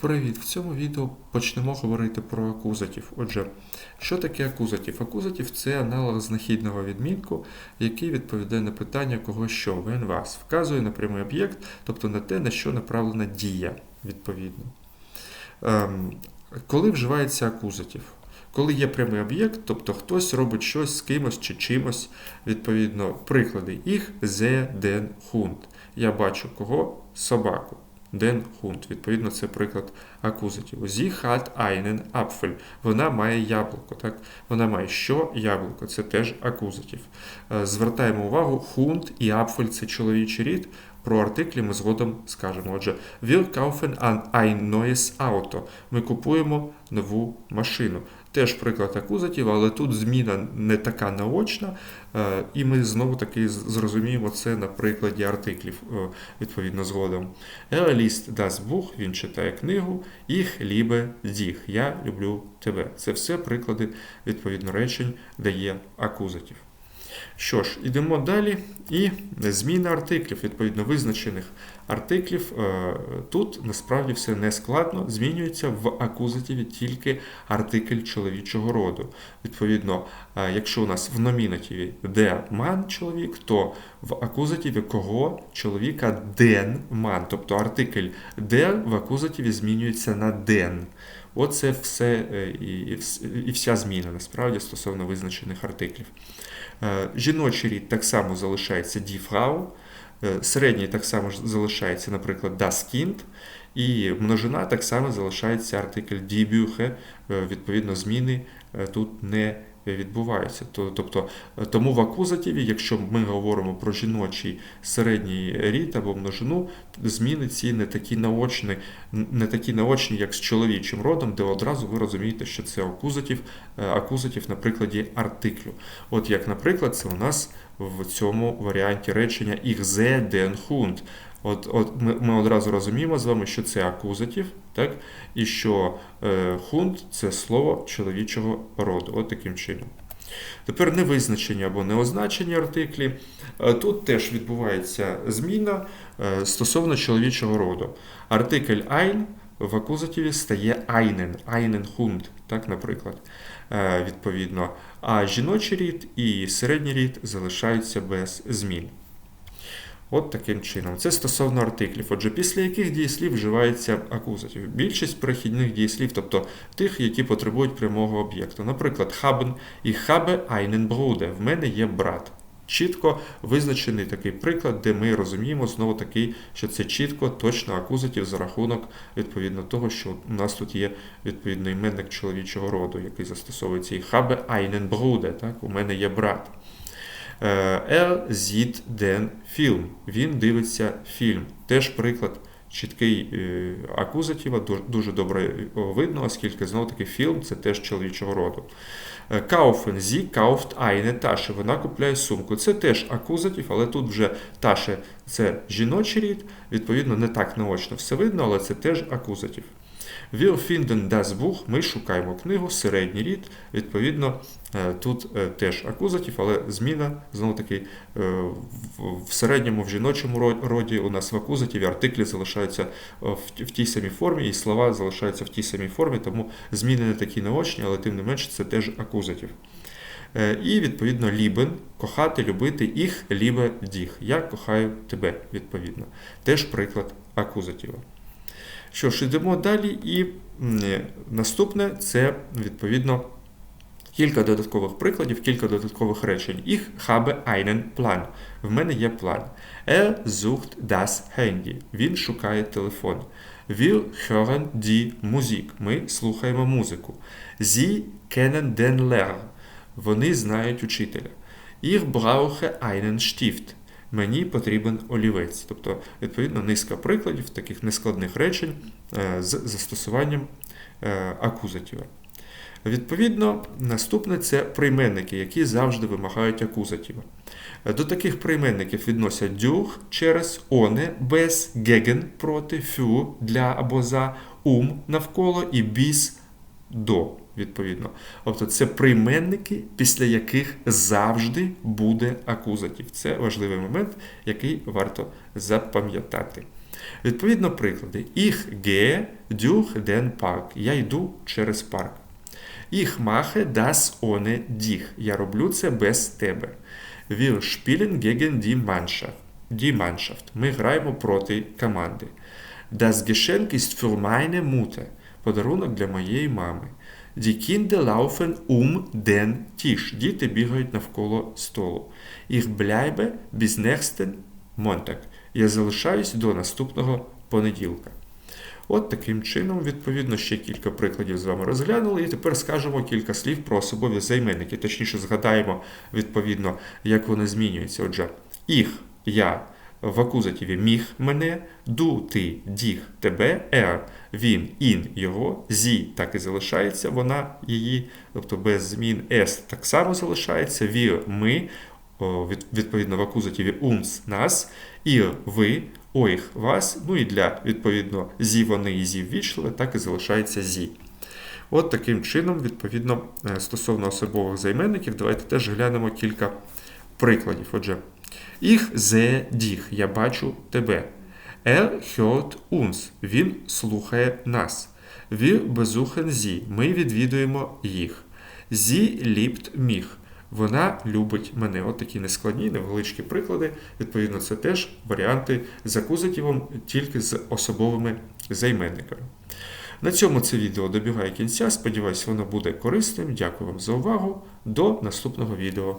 Привіт! В цьому відео почнемо говорити про акузатив. Отже, що таке акузатив? Акузатив це аналог знахідного відмінку, який відповідає на питання кого що, він вас, вказує на прямий об'єкт, тобто на те, на що направлена дія, відповідно. Ем, коли вживається акузатив? Коли є прямий об'єкт, тобто хтось робить щось з кимось чи чимось, відповідно, приклади. Їх зе ден хунд. Я бачу кого? Собаку. Den Hund. Відповідно, це приклад акузативу. Sie hat einen Apfel. Вона має яблуко. Так? Вона має що? Яблуко. Це теж акузатив. Е, Звертаємо увагу, Hund і Apfel – це чоловічий рід. Про артиклі ми згодом скажемо. Отже, wir kaufen ein neues Auto. Ми купуємо нову машину. Теж приклад акузатів, але тут зміна не така наочна, е, і ми знову таки зрозуміємо це на прикладі артиклів, е, відповідно, згодом. Liest das Buch, він читає книгу, ich liebe dich, я люблю тебе. Це все приклади, відповідно, речень, де є акузатів. Що ж, ідемо далі. І зміна артиклів, відповідно визначених артиклів. Е, тут насправді все не складно. Змінюється в акузативі тільки артикль чоловічого роду. Відповідно, е, якщо у нас в номінативі де ман чоловік, то в акузативі кого чоловіка ден ман. Тобто артикль де в акузативі змінюється на ден. Оце все е, і, і вся зміна насправді стосовно визначених артиклів. Жіночий рід так само залишається Frau, середній так само залишається, наприклад, das Kind, і множина так само залишається артикль die Bücher, відповідно, зміни тут не відбуваються. Тобто, Тому в акузативі, якщо ми говоримо про жіночий середній рід або множину, зміни ці не такі наочні, не такі наочні, як з чоловічим родом, де одразу ви розумієте, що це акузатив, акузатив на прикладі артиклю. От як, наприклад, це у нас в цьому варіанті речення «Ich sehe den Hund». От, от Ми ми одразу розуміємо з вами, що це акузатив, так? і що е, хунд це слово чоловічого роду. От таким чином. Тепер невизначені або неозначені артиклі. Е, тут теж відбувається зміна е, стосовно чоловічого роду. Артикль ein в акузативі стає einen, einen Hund, так, наприклад. Е, відповідно. А жіночий рід і середній рід залишаються без змін. От таким чином. Це стосовно артиклів. Отже, після яких дієслів вживається акузатив? Більшість перехідних дієслів, тобто тих, які потребують прямого об'єкту. Наприклад, haben і habe einen Bruder. В мене є брат. Чітко визначений такий приклад, де ми розуміємо знову таки, що це чітко, точно акузатив за рахунок відповідно того, що у нас тут є відповідно іменник чоловічого роду, який застосовується і habe einen Bruder, так, у мене є брат. Er den Film. Він дивиться фільм. Теж приклад чіткий е, акузатива, дуже добре видно, оскільки знову таки фільм це теж чоловічого роду. Kaufen, sie kauft eine Tasche. Вона купляє сумку. Це теж акузатив, але тут вже Tasche – це жіночий рід, відповідно, не так наочно все видно, але це теж акузатив. Wir finden das Buch, ми шукаємо книгу, середній рід. Відповідно, е, тут е, теж акузатив, але зміна, знову таки, е, в середньому, в жіночому роді у нас в акузативі артиклі залишаються в тій самій формі, і слова залишаються в тій самій формі, тому зміни не такі наочні, але тим не менше це теж акузатив. І, відповідно, лібен кохати, любити, їх лібе діх. Я кохаю тебе, відповідно. Теж приклад акузатива. Що ж, йдемо далі, і наступне це відповідно кілька додаткових прикладів, кілька додаткових речень. Ich habe einen Plan. В мене є план. Er sucht das Handy. Він шукає телефон. Wir hören die Musik. Ми слухаємо музику. Sie kennen den Lehrer. Вони знають учителя. Ich brauche einen Stift мені потрібен олівець. Тобто, відповідно, низка прикладів таких нескладних речень е, з застосуванням е, акузатива. Відповідно, наступне це прийменники, які завжди вимагають акузатива. До таких прийменників відносять дюх через оне, без, геген проти, фю для або за, ум навколо і біс до відповідно. Тобто це прийменники, після яких завжди буде акузатив. Це важливий момент, який варто запам'ятати. Відповідно, приклади. Ich gehe durch den Park. Я йду через парк. Ich mache das ohne dich. Я роблю це без тебе. Wir spielen gegen die Mannschaft. Die Mannschaft. Ми граємо проти команди. Das Geschenk ist für meine Mutter. Подарунок для моєї мами. Die Kinder laufen um den Tisch. Діти бігають навколо столу. Ich bleibe bis nächsten Montag. Я залишаюсь до наступного понеділка. От таким чином, відповідно, ще кілька прикладів з вами розглянули, і тепер скажемо кілька слів про особові займенники. Точніше, згадаємо, відповідно, як вони змінюються. Отже, їх, я в акузативі міг мене, ду, ти, діх, тебе, ер, він, ін, його, зі так і залишається, вона, її, тобто без змін ес так само залишається, вір, ми, відповідно в акузативі унс, нас, ір, ви, ойх, вас, ну і для, відповідно, зі, вони і зі ввічливе, так і залишається зі. От таким чином, відповідно, е, стосовно особових займенників, давайте теж глянемо кілька прикладів. Отже, Ich sehe dich, я бачу тебе. Er hört uns, він слухає нас. Wir besuchen sie, ми відвідуємо їх. Sie liebt mich, вона любить мене. От такі нескладні, невеличкі приклади. Відповідно, це теж варіанти з акузативом, тільки з особовими займенниками. На цьому це відео добігає кінця. Сподіваюсь, воно буде корисним. Дякую вам за увагу. До наступного відео.